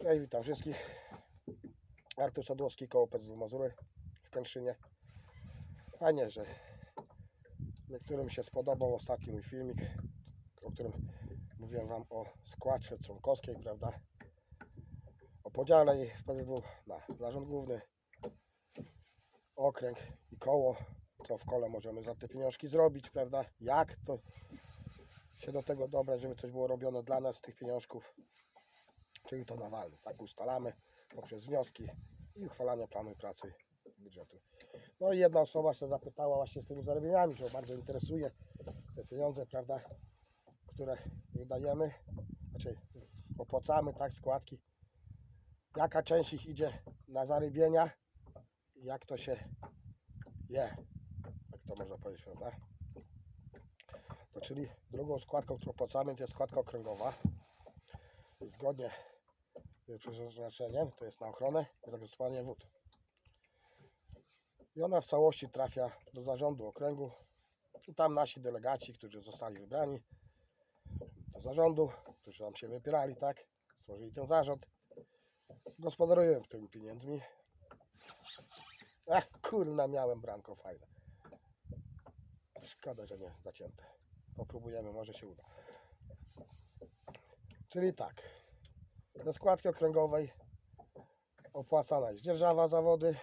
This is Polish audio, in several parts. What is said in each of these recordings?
I witam wszystkich. Artur Sadłowski, koło PZW Mazury w Kętrzynie. Fajnie, że niektórym się spodobał ostatni mój filmik, o którym mówiłem Wam o składce członkowskiej, prawda? O podziale w PZW na zarząd główny, okręg i koło. Co w kole możemy za te pieniążki zrobić, prawda? Jak to się do tego dobrać, żeby coś było robione dla nas z tych pieniążków czyli to nawalny. Tak ustalamy poprzez wnioski i uchwalania planu pracy budżetu. No i jedna osoba się zapytała właśnie z tymi zarobieniami, się bardzo interesuje te pieniądze, prawda, które wydajemy, znaczy opłacamy, tak, składki. Jaka część ich idzie na zarybienia jak to się je, jak to można powiedzieć, prawda? To czyli drugą składką, którą opłacamy, to jest składka okręgowa. Zgodnie przeznaczeniem, to jest na ochronę i zagospodarowanie wód. I ona w całości trafia do zarządu okręgu. I tam nasi delegaci, którzy zostali wybrani do zarządu, którzy tam się wypierali, tak, stworzyli ten zarząd, gospodarują tymi pieniędzmi. Ach, kurna, miałem branko fajne. Szkoda, że nie zacięte. Popróbujemy, może się uda. Czyli tak, ze składki okręgowej opłacana jest dzierżawa za wody,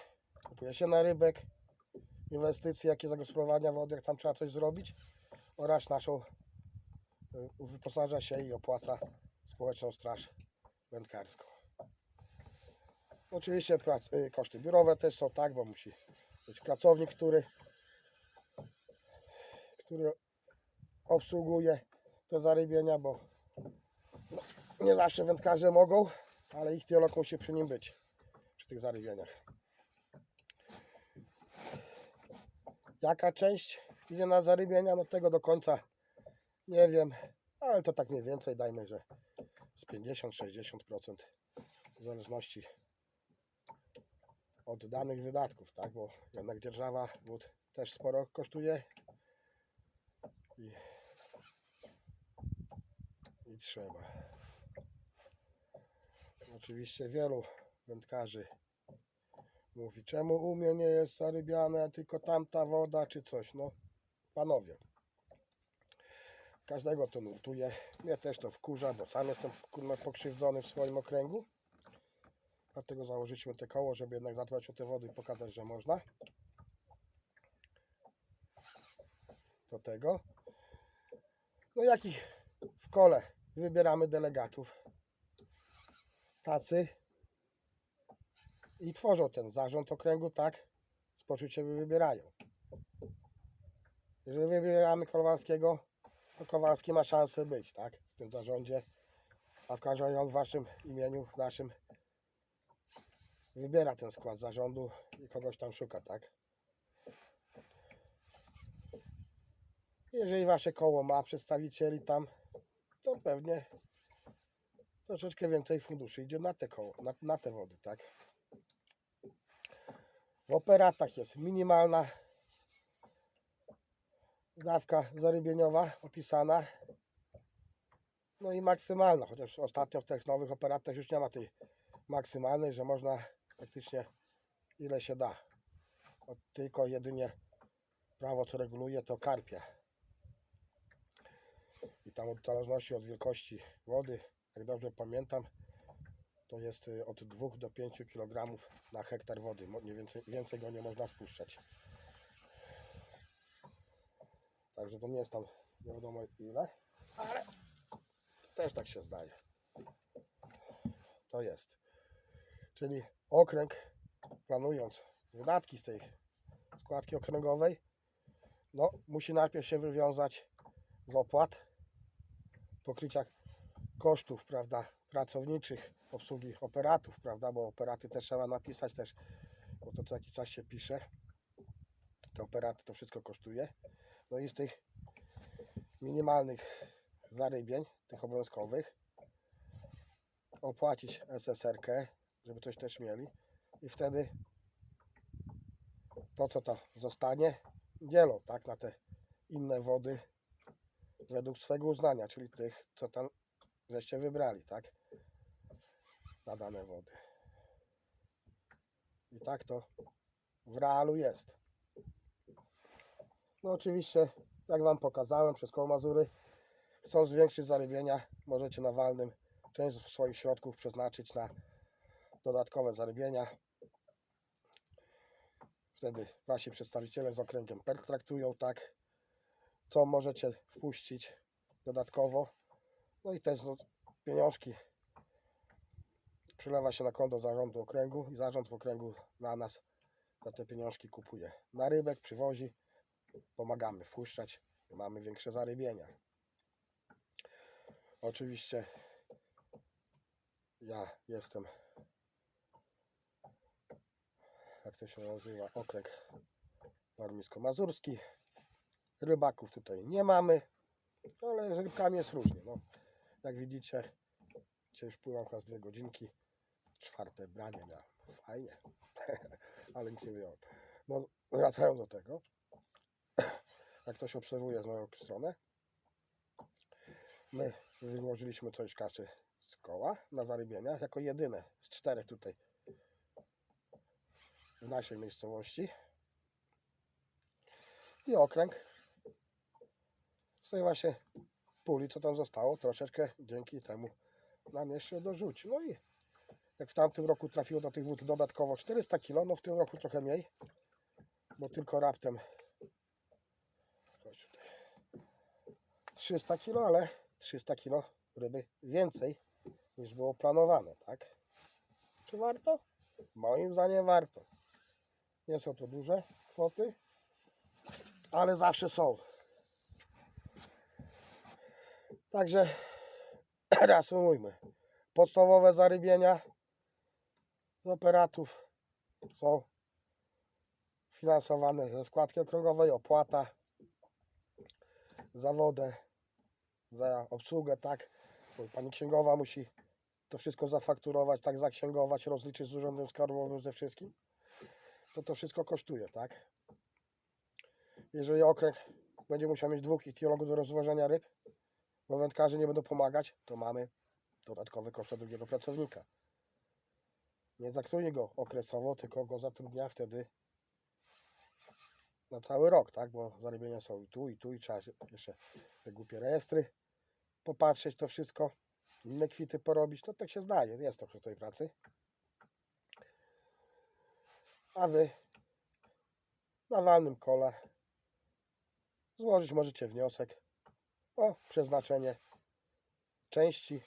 kupuje się na rybek, inwestycje, jakie zagospodarowania wody, jak tam trzeba coś zrobić oraz naszą y, wyposaża się i opłaca społeczną straż wędkarską. Oczywiście y, koszty biurowe też są tak, bo musi być pracownik, który, który obsługuje te zarybienia, bo nie zawsze wędkarze mogą, ale ich teolog musi przy nim być, przy tych zarybieniach. Jaka część idzie na zarybienia? No tego do końca nie wiem, ale to tak mniej więcej dajmy, że z 50-60% w zależności od danych wydatków, tak? Bo jednak dzierżawa wód też sporo kosztuje i, i trzeba. Oczywiście wielu wędkarzy mówi, czemu u mnie nie jest zarybiane, tylko tamta woda czy coś. No, panowie, każdego to nurtuje. Mnie też to wkurza, bo sam jestem kurwa pokrzywdzony w swoim okręgu. Dlatego założyliśmy te koło, żeby jednak zadbać o te wody i pokazać, że można. Do tego. No jakich w kole wybieramy delegatów tacy i tworzą ten zarząd okręgu tak, z poczuciem wybierają. Jeżeli wybieramy Kowalskiego, to Kowalski ma szansę być, tak, w tym zarządzie, a w każdym razie on w waszym imieniu, w naszym wybiera ten skład zarządu i kogoś tam szuka, tak. Jeżeli wasze koło ma przedstawicieli tam, to pewnie troszeczkę więcej funduszy idzie na te koło, na, na te wody, tak? W operatach jest minimalna dawka zarybieniowa opisana. No i maksymalna, chociaż ostatnio w tych nowych operatach już nie ma tej maksymalnej, że można praktycznie ile się da. Tylko jedynie prawo co reguluje to karpia. I tam w zależności od wielkości wody jak dobrze pamiętam, to jest y, od 2 do 5 kg na hektar wody. Nie więcej, więcej go nie można wpuszczać. Także to nie jest tam nie wiadomo ile, ale też tak się zdaje. To jest. Czyli okręg, planując wydatki z tej składki okręgowej, no, musi najpierw się wywiązać z opłat, pokrycia kosztów, prawda, pracowniczych, obsługi operatów, prawda, bo operaty też trzeba napisać też, bo to co jakiś czas się pisze. Te operaty to wszystko kosztuje. No i z tych minimalnych zarybień, tych obowiązkowych, opłacić SSR-kę, żeby coś też mieli i wtedy to, co to zostanie, dzielą, tak, na te inne wody według swego uznania, czyli tych, co tam żeście wybrali, tak? na dane wody. I tak to w realu jest. No oczywiście, jak Wam pokazałem przez koło Mazury, chcąc zwiększyć zarybienia, możecie na walnym część swoich środków przeznaczyć na dodatkowe zarybienia. Wtedy Wasi przedstawiciele z okręgiem pertraktują tak, co możecie wpuścić dodatkowo. No i też no, pieniążki przylewa się na konto zarządu okręgu i zarząd w okręgu dla nas za te pieniążki kupuje. Na rybek przywozi, pomagamy wpuszczać, mamy większe zarybienia. Oczywiście ja jestem, jak to się nazywa, okręg warmińsko-mazurski. Rybaków tutaj nie mamy, ale z rybkami jest różnie. No, jak widzicie, dzisiaj już pływam chyba z dwie godzinki. Czwarte branie miałem. Fajnie, ale nic nie wyjąłem. No, wracając do tego, jak ktoś obserwuje z moją stronę, my wyłożyliśmy coś kaczy z koła na zarybienia, jako jedyne z czterech tutaj w naszej miejscowości. I okręg z tej właśnie puli, co tam zostało, troszeczkę dzięki temu nam jeszcze dorzucił. No i jak w tamtym roku trafiło do tych wód dodatkowo 400 kg, no w tym roku trochę mniej, bo tylko raptem chodź tutaj, 300 kg, ale 300 kg ryby więcej niż było planowane, tak? Czy warto? Moim zdaniem warto. Nie są to duże kwoty, ale zawsze są. Także reasumujmy. Podstawowe zarybienia z operatów są finansowane ze składki okręgowej, opłata za wodę, za obsługę, tak. Pani księgowa musi to wszystko zafakturować, tak zaksięgować, rozliczyć z urzędem skarbowym ze wszystkim. To to wszystko kosztuje, tak. Jeżeli okręg będzie musiał mieć dwóch ichtiologów do rozważania ryb, bo wędkarze nie będą pomagać, to mamy dodatkowe koszty drugiego pracownika. Nie zatrudni go okresowo, tylko go zatrudnia wtedy na cały rok, tak? Bo zarobienia są i tu, i tu, i trzeba jeszcze te głupie rejestry popatrzeć, to wszystko, inne kwity porobić, to tak się zdaje, jest trochę tej pracy. A wy na walnym kole złożyć możecie wniosek o przeznaczenie części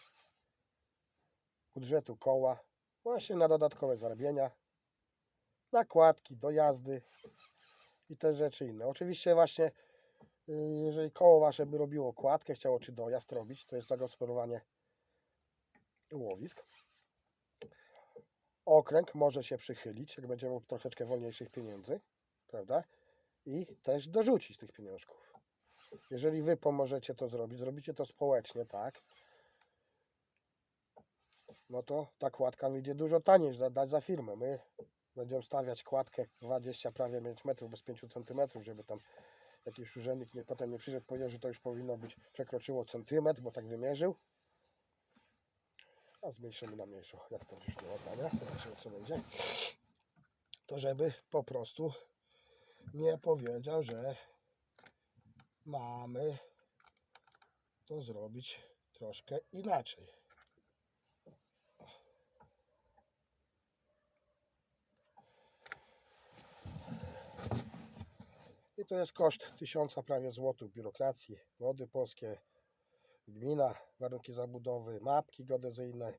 budżetu koła właśnie na dodatkowe zarabienia, nakładki, dojazdy i te rzeczy inne. Oczywiście właśnie y, jeżeli koło wasze by robiło kładkę, chciało czy dojazd robić, to jest zagospodarowanie łowisk. Okręg może się przychylić, jak będzie miał troszeczkę wolniejszych pieniędzy, prawda? I też dorzucić tych pieniążków. Jeżeli wy pomożecie to zrobić, zrobicie to społecznie, tak? No to ta kładka wyjdzie dużo taniej, dać za firmę. My będziemy stawiać kładkę 20 prawie 5 metrów bez 5 centymetrów, żeby tam jakiś urzędnik nie, potem nie przyszedł, powiedział, że to już powinno być, przekroczyło centymetr, bo tak wymierzył. A zmniejszymy na mniejszą, jak to już nie? Zobaczymy co będzie. To żeby po prostu nie powiedział, że mamy to zrobić troszkę inaczej. I to jest koszt tysiąca prawie złotych biurokracji, wody polskie, gmina, warunki zabudowy, mapki geodezyjne,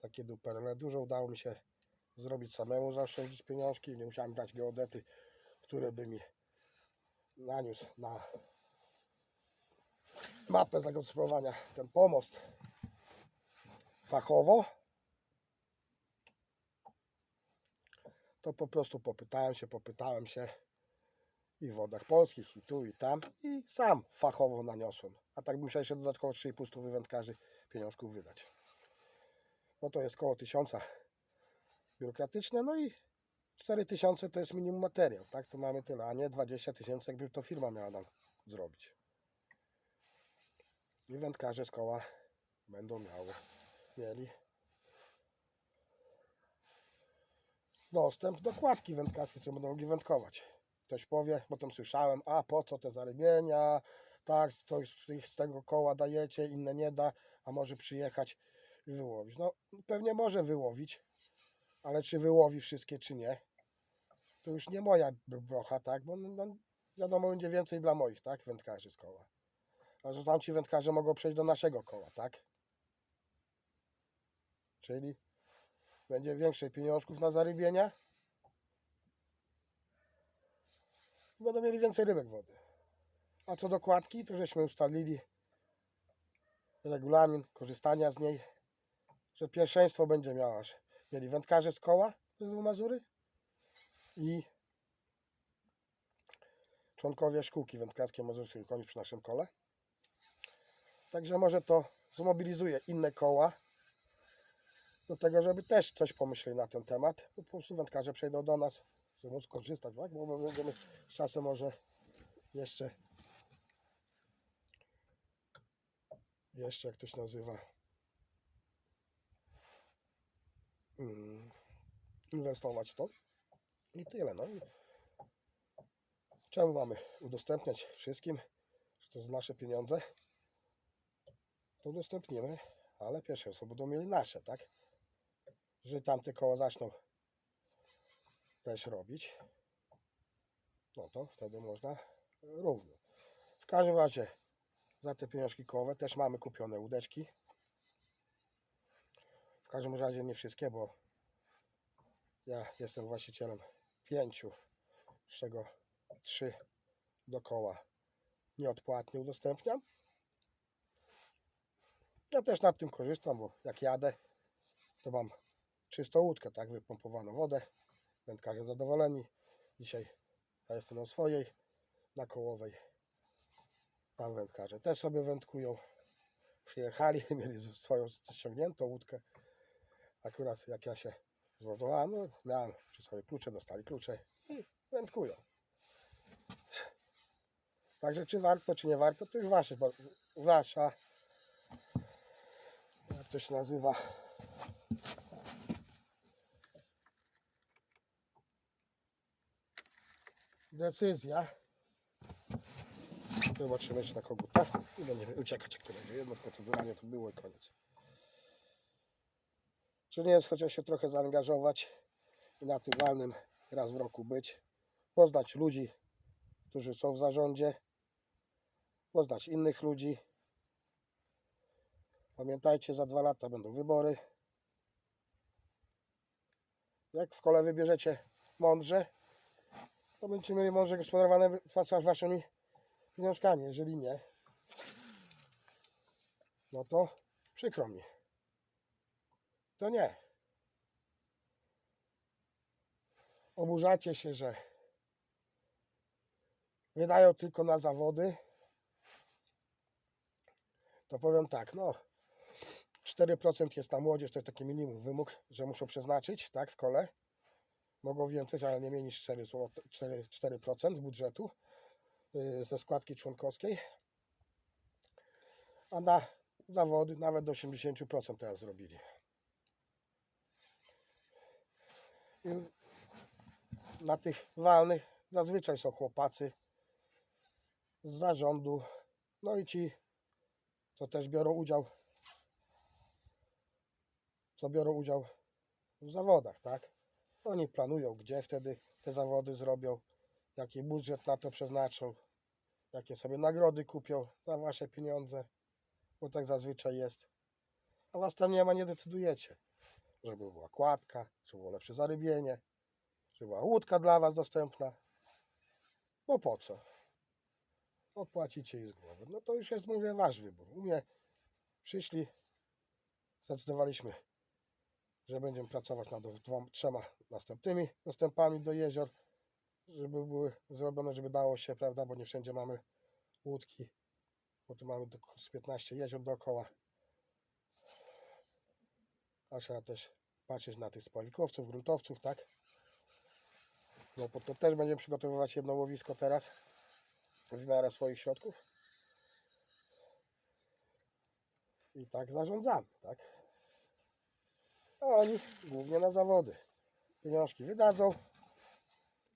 takie duperele. Dużo udało mi się zrobić samemu, zaoszczędzić pieniążki. Nie musiałem brać geodety, które by mi naniósł na mapę zagospodarowania ten pomost fachowo. To po prostu popytałem się, popytałem się i w wodach polskich, i tu, i tam, i sam fachowo naniosłem. A tak bym musiał jeszcze dodatkowo 3,5 stówy wędkarzy pieniążków wydać. No to jest koło 1000 biurokratyczne, no i 4000 to jest minimum materiał, tak? To mamy tyle, a nie 20 tysięcy, jakby to firma miała nam zrobić. I wędkarze z koła będą miały, mieli dostęp do kładki wędkarskiej, które będą mogli wędkować. Ktoś powie, bo tam słyszałem, a po co te zarybienia, tak, coś z tego koła dajecie, inne nie da, a może przyjechać i wyłowić. No pewnie może wyłowić, ale czy wyłowi wszystkie, czy nie, to już nie moja br- brocha, tak, bo no, wiadomo, będzie więcej dla moich, tak, wędkarzy z koła. Że tamci wędkarze mogą przejść do naszego koła, tak? Czyli będzie więcej pieniążków na zarybienia. Będą mieli więcej rybek wody. A co do kładki, to żeśmy ustalili regulamin korzystania z niej, że pierwszeństwo będzie miała, mieli wędkarze z koła z Mazury i członkowie szkółki wędkarskiej Mazurskiej Komis przy naszym kole. Także może to zmobilizuje inne koła do tego, żeby też coś pomyśleli na ten temat. Po prostu wędkarze przejdą do nas, żeby móc korzystać, tak? bo my będziemy z czasem może jeszcze jeszcze jak to się nazywa mm, inwestować w to i tyle. No. Czemu mamy udostępniać wszystkim, że to są nasze pieniądze? To udostępnimy, ale pierwsze osoby będą mieli nasze, tak? Jeżeli tamte koła zaczną też robić, no to wtedy można równo. W każdym razie za te pieniążki kołowe też mamy kupione łódeczki. W każdym razie nie wszystkie, bo ja jestem właścicielem pięciu, z czego trzy dokoła nieodpłatnie udostępniam. Ja też nad tym korzystam, bo jak jadę, to mam czystą łódkę, tak, wypompowaną wodę. Wędkarze zadowoleni. Dzisiaj ja jestem na swojej, na kołowej. Tam wędkarze też sobie wędkują. Przyjechali, mieli swoją ściągniętą łódkę. Akurat jak ja się zlogowałem, no, miałem przy sobie klucze, dostali klucze i wędkują. Także czy warto, czy nie warto, to już wasze, wasza, to się nazywa, decyzja. Zobaczymy, czy na koguta. I będziemy uciekać, jak to będzie. Jedno proceduralnie to było i koniec. Czy nie jest chociaż się trochę zaangażować i na tym walnym raz w roku być, poznać ludzi, którzy są w zarządzie, poznać innych ludzi. Pamiętajcie, za dwa lata będą wybory. Jak w kole wybierzecie mądrze, to będziecie mieli mądrze gospodarowane waszymi pieniążkami. Jeżeli nie, no to przykro mi. To nie. Oburzacie się, że wydają tylko na zawody. To powiem tak, no 4% jest na młodzież, to jest taki minimum wymóg, że muszą przeznaczyć, tak, w kole. Mogą więcej, ale nie mniej niż 4, złote- 4, 4% z budżetu y, ze składki członkowskiej. A na zawody nawet do 80% teraz zrobili. I na tych walnych zazwyczaj są chłopacy z zarządu, no i ci, co też biorą udział, co biorą udział w zawodach, tak? Oni planują, gdzie wtedy te zawody zrobią, jaki budżet na to przeznaczą, jakie sobie nagrody kupią za wasze pieniądze, bo tak zazwyczaj jest. A was tam nie ma, nie decydujecie, żeby była kładka, żeby było lepsze zarybienie, żeby była łódka dla was dostępna. Bo po co? Opłacicie i z głowy. No to już jest, mówię, wasz wybór. U mnie przyszli, zdecydowaliśmy, że będziemy pracować nad dwoma, trzema następnymi dostępami do jezior, żeby były zrobione, żeby dało się, prawda, bo nie wszędzie mamy łódki, bo tu mamy z 15 jezior dookoła. A trzeba też patrzeć na tych spławikowców, gruntowców, tak? No po to też będziemy przygotowywać jedno łowisko teraz w miarę swoich środków. I tak zarządzamy, tak? A oni głównie na zawody. pieniążki wydadzą,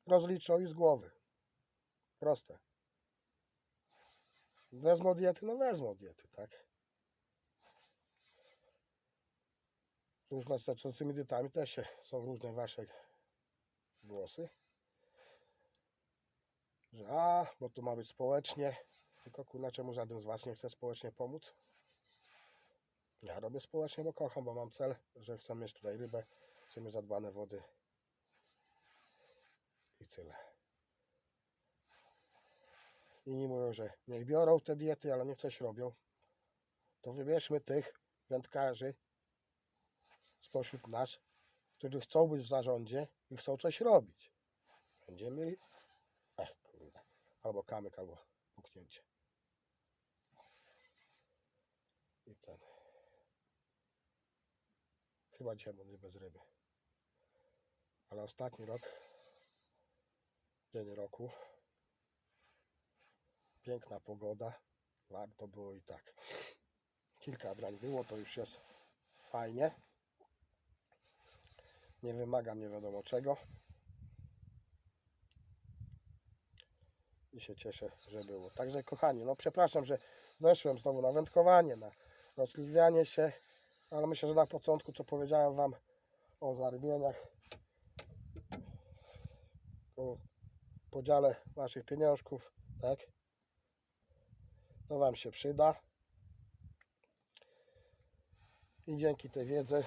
rozliczą i z głowy. Proste. Wezmą diety, no wezmą diety, tak? Już nad dietami też się, są różne wasze głosy. Że a, bo tu ma być społecznie. Tylko kurna, czemu żaden z was nie chce społecznie pomóc? Ja robię społecznie, bo kocham, bo mam cel, że chcę mieć tutaj rybę, chcę mieć zadbane wody. I tyle. Inni mówią, że niech biorą te diety, ale niech coś robią. To wybierzmy tych wędkarzy spośród nas, którzy chcą być w zarządzie i chcą coś robić. Będziemy mieli... Ech, kurde. Albo kamyk, albo puknięcie. I ten. Chyba dzisiaj będzie bez ryby. Ale ostatni rok, dzień roku, piękna pogoda, warto było i tak. Kilka brań było, to już jest fajnie. Nie wymagam nie wiadomo czego. I się cieszę, że było. Także kochani, no przepraszam, że zeszłem znowu na wędkowanie, na rozliwianie się, ale myślę, że na początku, co powiedziałem Wam o zarybieniach, o podziale Waszych pieniążków, tak? To Wam się przyda. I dzięki tej wiedzy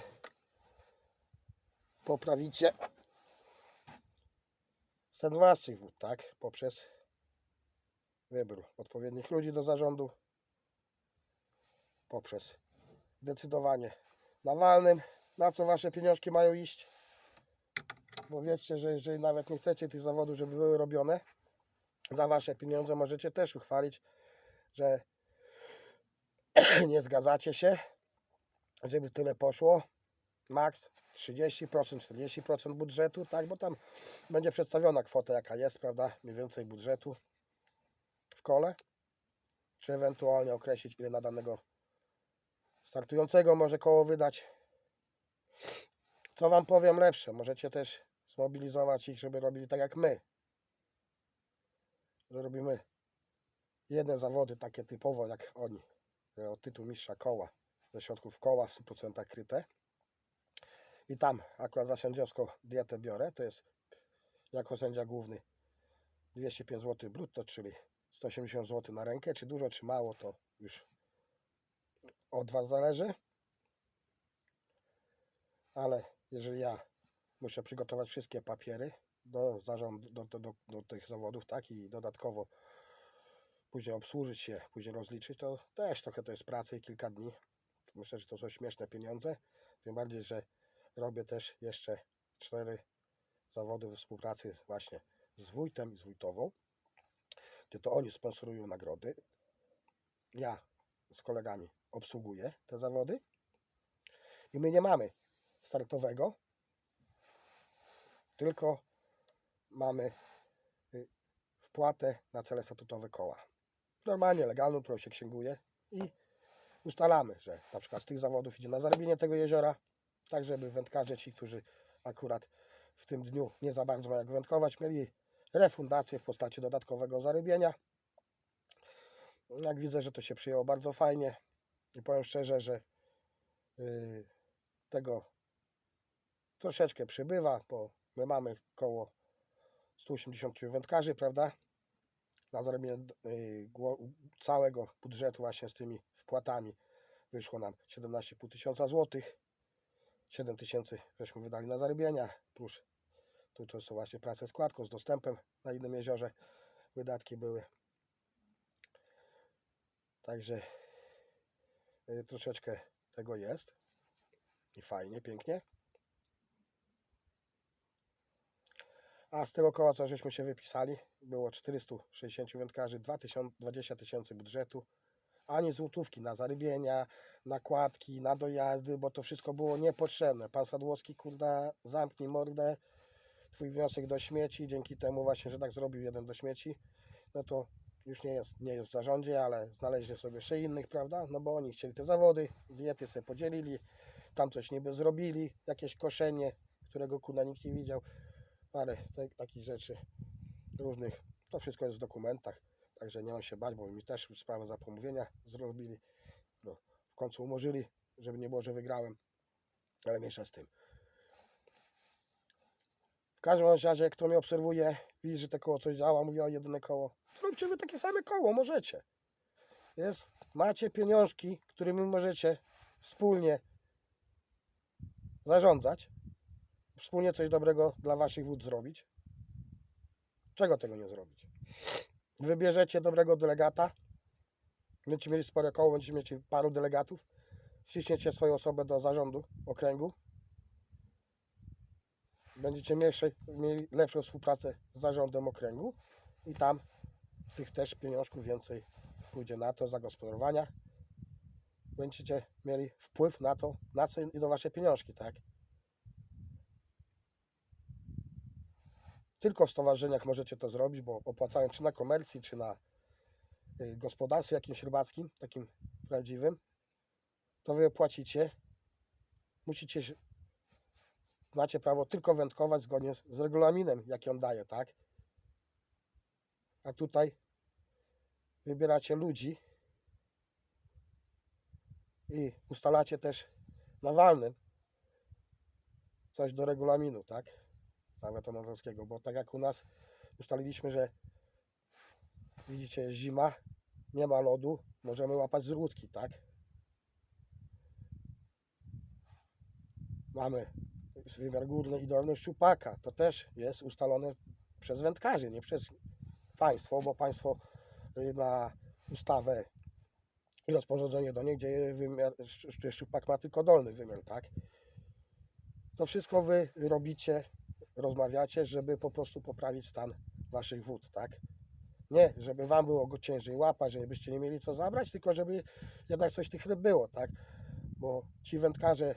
poprawicie stan Waszych wód, tak? Poprzez wybór odpowiednich ludzi do zarządu, poprzez decydowanie na walnym, na co Wasze pieniążki mają iść. Bo wiecie, że jeżeli nawet nie chcecie tych zawodów, żeby były robione, za Wasze pieniądze możecie też uchwalić, że nie zgadzacie się, żeby tyle poszło. Maks 30%, 40% budżetu, tak, bo tam będzie przedstawiona kwota, jaka jest, prawda, mniej więcej budżetu w kole, czy ewentualnie określić, ile na danego startującego może koło wydać. Co Wam powiem lepsze, możecie też zmobilizować ich, żeby robili tak jak my. Że robimy jedne zawody takie typowo jak oni, o tytuł mistrza koła, ze środków koła w 100% kryte. I tam akurat za sędziowską dietę biorę, to jest jako sędzia główny 205 zł brutto, czyli 180 zł na rękę, czy dużo, czy mało, to już od Was zależy. Ale jeżeli ja muszę przygotować wszystkie papiery do zarządu, do, do, do, do tych zawodów, tak, i dodatkowo później obsłużyć się, później rozliczyć, to też trochę to jest pracy i kilka dni. Myślę, że to są śmieszne pieniądze. Tym bardziej, że robię też jeszcze cztery zawody we współpracy właśnie z wójtem i z wójtową, gdzie to oni sponsorują nagrody. Ja z kolegami obsługuję te zawody i my nie mamy startowego, tylko mamy y, wpłatę na cele statutowe koła. Normalnie legalną, którą się księguje i ustalamy, że na przykład z tych zawodów idzie na zarobienie tego jeziora, tak żeby wędkarze ci, którzy akurat w tym dniu nie za bardzo mają jak wędkować, mieli refundację w postaci dodatkowego zarybienia. Jak widzę, że to się przyjęło bardzo fajnie i powiem szczerze, że yy, tego troszeczkę przybywa, bo my mamy koło 180 wędkarzy, prawda? Na zarobienie yy, gło- całego budżetu właśnie z tymi wpłatami wyszło nam 17,5 tysiąca złotych. 7 tysięcy żeśmy wydali na zarybienia, plus tu to są właśnie prace z kładką, z dostępem na innym jeziorze wydatki były. Także y, troszeczkę tego jest i fajnie, pięknie. A z tego koła, co żeśmy się wypisali, było 460 wędkarzy, 2000 20 tysięcy budżetu, ani złotówki na zarybienia, nakładki, na dojazdy, bo to wszystko było niepotrzebne. Pan Sadłowski, kurda, zamknij mordę, twój wniosek do śmieci, dzięki temu właśnie, że tak zrobił jeden do śmieci, no to już nie jest, nie jest w zarządzie, ale znaleźli sobie jeszcze innych, prawda? No bo oni chcieli te zawody, diety sobie podzielili, tam coś niby zrobili, jakieś koszenie, którego kuna nikt nie widział. Parę te, takich rzeczy różnych. To wszystko jest w dokumentach, także nie mam się bać, bo mi też sprawę za pomówienia zrobili. No, w końcu umorzyli, żeby nie było, że wygrałem, ale mniejsza z tym. W każdym razie, kto mnie obserwuje, widzi, że to koło coś działa, mówię o jedyne koło. Zróbcie wy takie same koło, możecie. Jest, macie pieniążki, którymi możecie wspólnie zarządzać, wspólnie coś dobrego dla waszych wód zrobić. Czego tego nie zrobić? Wybierzecie dobrego delegata, będziecie mieli spore koło, będziecie mieć paru delegatów, wciśniecie swoją osobę do zarządu okręgu, będziecie mieli, mieli lepszą współpracę z zarządem okręgu i tam tych też pieniążków więcej pójdzie na to zagospodarowania. Będziecie mieli wpływ na to, na co idą wasze pieniążki, tak? Tylko w stowarzyszeniach możecie to zrobić, bo opłacają czy na komercji, czy na y, gospodarstwie jakimś rybackim, takim prawdziwym, to wy płacicie. Musicie, macie prawo tylko wędkować zgodnie z, regulaminem, jaki on daje, tak? A tutaj wybieracie ludzi i ustalacie też na walnym coś do regulaminu, tak? Nawet amazonskiego, bo tak jak u nas ustaliliśmy, że widzicie, jest zima, nie ma lodu, możemy łapać z łódki, tak? Mamy wymiar górny i dolny szczupaka. To też jest ustalone przez wędkarzy, nie przez państwo, bo państwo y, ma ustawę i rozporządzenie do niej, gdzie wymiar, szcz- szczupak ma tylko dolny wymiar, tak? To wszystko wy robicie, rozmawiacie, żeby po prostu poprawić stan waszych wód, tak? Nie, żeby wam było go ciężej łapać, żebyście nie mieli co zabrać, tylko żeby jednak coś tych ryb było, tak? Bo ci wędkarze,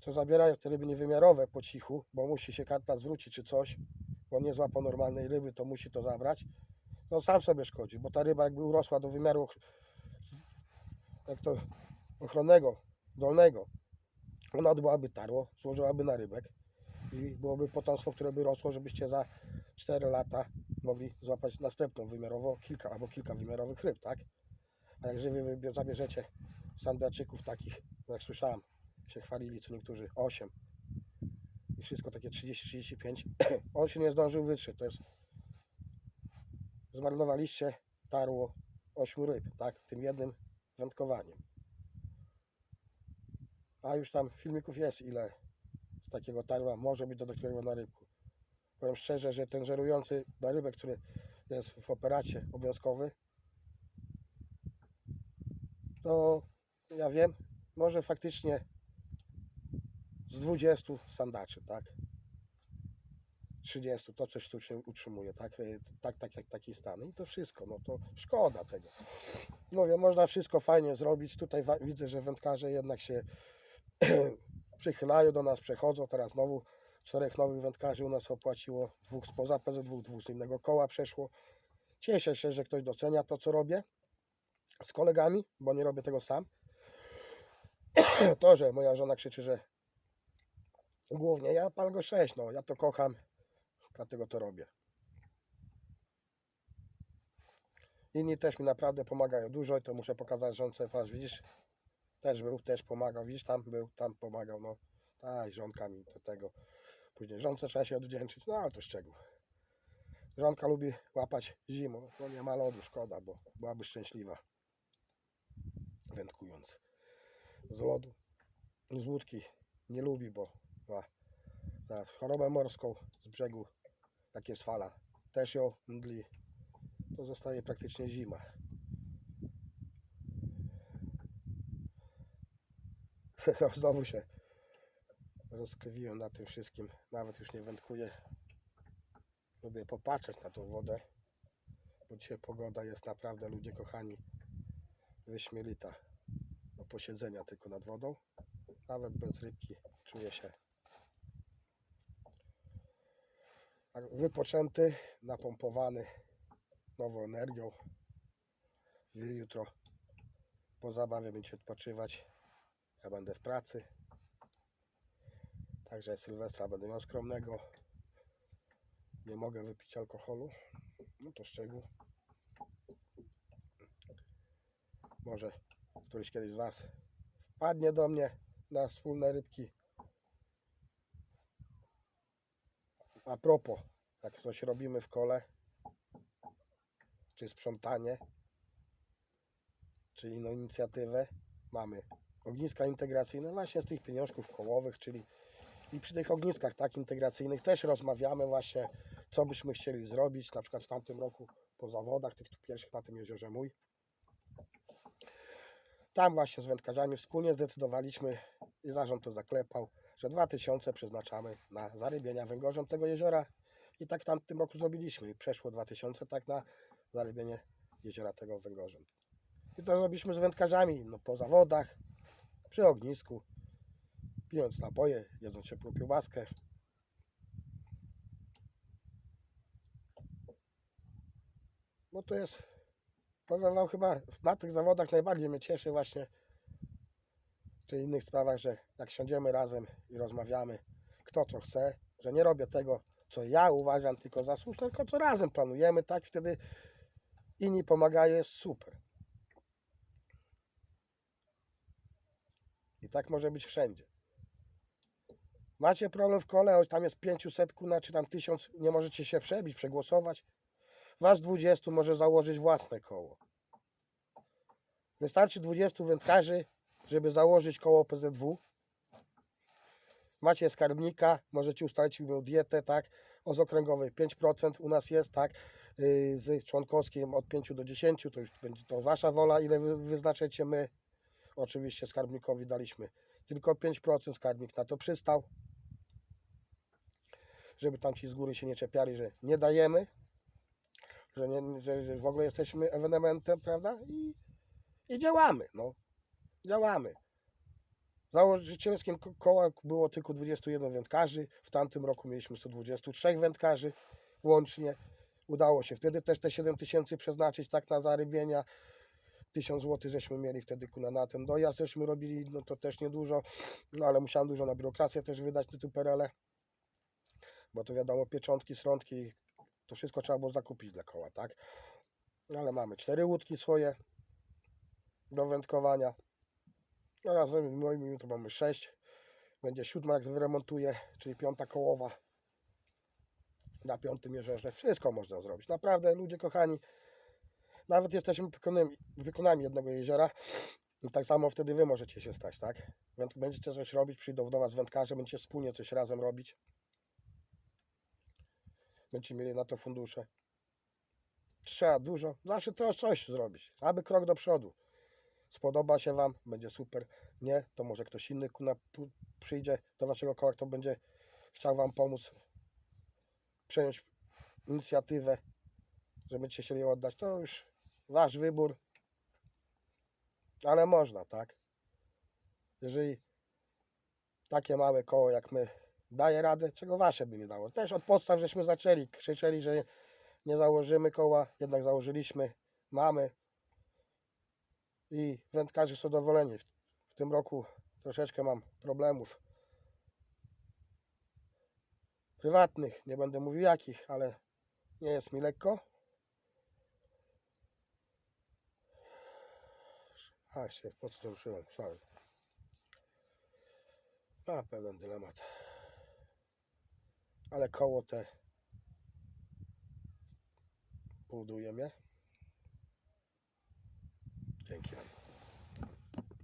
co zabierają te ryby niewymiarowe po cichu, bo musi się karta zwrócić czy coś, bo nie złapał normalnej ryby, to musi to zabrać, no sam sobie szkodzi, bo ta ryba jakby urosła do wymiaru jak to ochronnego, dolnego, ona byłaby tarło, złożyłaby na rybek i byłoby potomstwo, które by rosło, żebyście za 4 lata mogli złapać następną wymiarowo kilka albo kilka wymiarowych ryb, tak? A jak wy wybie- zabierzecie sandaczyków takich, jak słyszałem, się chwalili co niektórzy 8 i wszystko takie 30-35, on się nie zdążył wytrzeć, to jest zmarnowaliście tarło 8 ryb, tak? Tym jednym wędkowaniem. A już tam filmików jest ile z takiego tarła może być dodatkowego na rybku. Powiem szczerze, że ten żerujący na rybę, który jest w operacie obowiązkowy, to ja wiem, może faktycznie z 20 sandaczy, tak? 30, to coś sztucznie utrzymuje, tak? Y, Tak, tak, jak taki stan. I to wszystko, no to szkoda tego. Mówię, można wszystko fajnie zrobić. Tutaj widzę, że wędkarze jednak się przychylają do nas, przechodzą. Teraz znowu czterech nowych wędkarzy u nas opłaciło. Dwóch spoza PZW, dwóch z innego koła przeszło. Cieszę się, że ktoś docenia to, co robię z kolegami, bo nie robię tego sam. To, że moja żona krzyczy, że głównie. Ja pal go 6, no. Ja to kocham, dlatego to robię. Inni też mi naprawdę pomagają. Dużo i to muszę pokazać żonce, patrz, widzisz, też był, też pomagał, widzisz, tam był, tam pomagał, no, tak, żonka mi do tego. Później żonce trzeba się odwdzięczyć, no ale to szczegół. Żonka lubi łapać zimą, no nie ma lodu, szkoda, bo byłaby szczęśliwa, wędkując z lodu, z łódki nie lubi, bo ma zaraz chorobę morską z brzegu, tak jest fala, też ją mdli, to zostaje praktycznie zima. No, Znowu się rozkrywiłem na tym wszystkim, nawet już nie wędkuję. Lubię popatrzeć na tą wodę, bo dzisiaj pogoda jest naprawdę, ludzie kochani, wyśmielita do posiedzenia tylko nad wodą. Nawet bez rybki czuję się tak wypoczęty, napompowany nową energią. Jutro po zabawie będziecie odpoczywać. Ja będę w pracy. Także Sylwestra będę miał skromnego. Nie mogę wypić alkoholu. No to szczegół. Może któryś kiedyś z Was wpadnie do mnie na wspólne rybki. A propos, jak coś robimy w kole, czy sprzątanie, czy inną inicjatywę, mamy ogniska integracyjne właśnie z tych pieniążków kołowych, czyli i przy tych ogniskach tak integracyjnych też rozmawiamy właśnie, co byśmy chcieli zrobić, na przykład w tamtym roku po zawodach, tych tu pierwszych na tym jeziorze mój. Tam właśnie z wędkarzami wspólnie zdecydowaliśmy i zarząd to zaklepał, że 2000 przeznaczamy na zarybienia węgorzem tego jeziora i tak w tamtym roku zrobiliśmy. Przeszło 2000 tak na zarybienie jeziora tego węgorzem. I to zrobiliśmy z wędkarzami no, po zawodach, przy ognisku, pijąc napoje, jedząc ciepłą kiełbaskę. Bo to jest, powiem Wam chyba na tych zawodach najbardziej mnie cieszy właśnie czy innych sprawach, że jak siądziemy razem i rozmawiamy, kto co chce, że nie robię tego, co ja uważam tylko za słuszne, tylko co razem planujemy, tak wtedy inni pomagają, jest super. I tak może być wszędzie. Macie problem w kole, tam jest 500 kuna, czy tam 1000, nie możecie się przebić, przegłosować. Was 20 może założyć własne koło. Wystarczy 20 wędkarzy, żeby założyć koło PZW. Macie skarbnika, możecie ustalić mu dietę, tak, o z okręgowej 5% u nas jest, tak, yy, z członkowskim od 5 do 10, to już będzie to wasza wola, ile wy wyznaczycie my. Oczywiście skarbnikowi daliśmy tylko 5%, skarbnik na to przystał. Żeby tam ci z góry się nie czepiali, że nie dajemy, że, nie, że, że w ogóle jesteśmy ewenementem, prawda? I, i działamy, no. Działamy. Założycielskim ko- koła było tylko 21 wędkarzy. W tamtym roku mieliśmy 123 wędkarzy łącznie. Udało się wtedy też te 7 tysięcy przeznaczyć tak na zarybienia. 1000 zł żeśmy mieli wtedy kuna na ten dojazd, żeśmy robili, no to też niedużo, no ale musiałem dużo na biurokrację też wydać na tu perele, bo to wiadomo, pieczątki, srątki, to wszystko trzeba było zakupić dla koła, tak? Ale mamy cztery łódki swoje do wędkowania. No razem z moimi to mamy sześć. Będzie siódma jak wyremontuję, czyli piąta kołowa na piątym jeziorze. Wszystko można zrobić. Naprawdę ludzie kochani, nawet jesteśmy wykonani jednego jeziora. I tak samo wtedy wy możecie się stać, tak? Będziecie coś robić, przyjdą do was wędkarze, będziecie wspólnie coś razem robić. Będziecie mieli na to fundusze. Trzeba dużo, zawsze to coś zrobić, aby krok do przodu. Spodoba się wam, będzie super. Nie, to może ktoś inny kuna przyjdzie do waszego koła, kto będzie chciał wam pomóc przejąć inicjatywę, że będziecie chcieli ją oddać. To już wasz wybór. Ale można, tak? Jeżeli takie małe koło jak my daje radę, czego wasze by nie dało. Też od podstaw żeśmy zaczęli, krzyczeli, że nie założymy koła, jednak założyliśmy, mamy i wędkarze są zadowoleni. W, w tym roku troszeczkę mam problemów prywatnych, nie będę mówił jakich, ale nie jest mi lekko. A się po co to ruszyłem? Sorry. A pewien dylemat. Ale koło te buduje mnie. Dzięki. Wam.